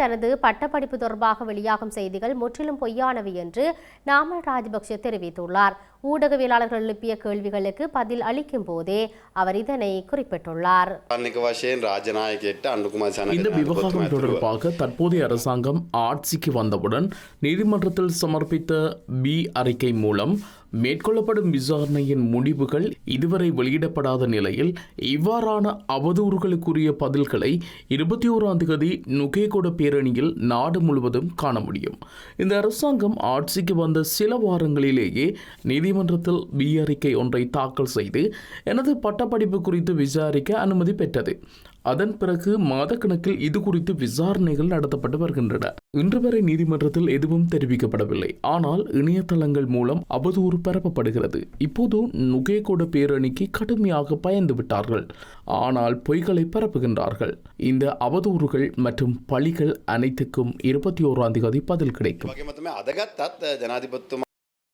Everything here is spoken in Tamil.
தனது பட்டப்படிப்பு தொடர்பாக வெளியாகும் செய்திகள் முற்றிலும் பொய்யானவை என்று நாமல் ராஜபக்ஷ தெரிவித்துள்ளார். ஊடகவியலாளர்கள் எழுப்பிய கேள்விகளுக்கு பதில் அளிக்கும் போதே அவர் இதனை குறிப்பிட்டுள்ளார். இந்த விவகாரம் தொடர்பாக தற்போதைய அரசாங்கம் ஆட்சிக்கு வந்தவுடன் நீதிமன்றத்தில் சமர்ப்பித்த பி அறிக்கை மூலம் மேற்கொள்ளப்படும் விசாரணையின் முடிவுகள் இதுவரை வெளியிடப்படாத நிலையில் இவ்வாறான அவதூறுகளுக்குரிய பதில்களை இருபத்தி ஓராம் தேதி நுகேகொட பேரணியில் நாடு முழுவதும் காண முடியும். இந்த அரசாங்கம் ஆட்சிக்கு வந்த சில வாரங்களிலேயே நீதிமன்ற நீதிமன்றத்தில் பி அறிக்கை ஒன்றை தாக்கல் செய்து எனது பட்டப்படிப்பு குறித்து விசாரிக்க அனுமதி பெற்றது. அதன் பிறகு மாதக்கணக்கில் இது குறித்து விசாரணைகள் நடத்தப்பட்டு வருகின்றன. இன்று வரை நீதிமன்றத்தில் எதுவும் தெரிவிக்கப்படவில்லை. ஆனால் இணையதளங்கள் மூலம் அவதூறு பரப்பப்படுகிறது. இப்போது நுகேகோட பேரணிக்கு கடுமையாக பயந்து விட்டார்கள். ஆனால் பொய்களை பரப்புகின்றார்கள். இந்த அவதூறுகள் மற்றும் பழிகள் அனைத்துக்கும் இருபத்தி ஓராம் தேதி பதில் கிடைக்கும்.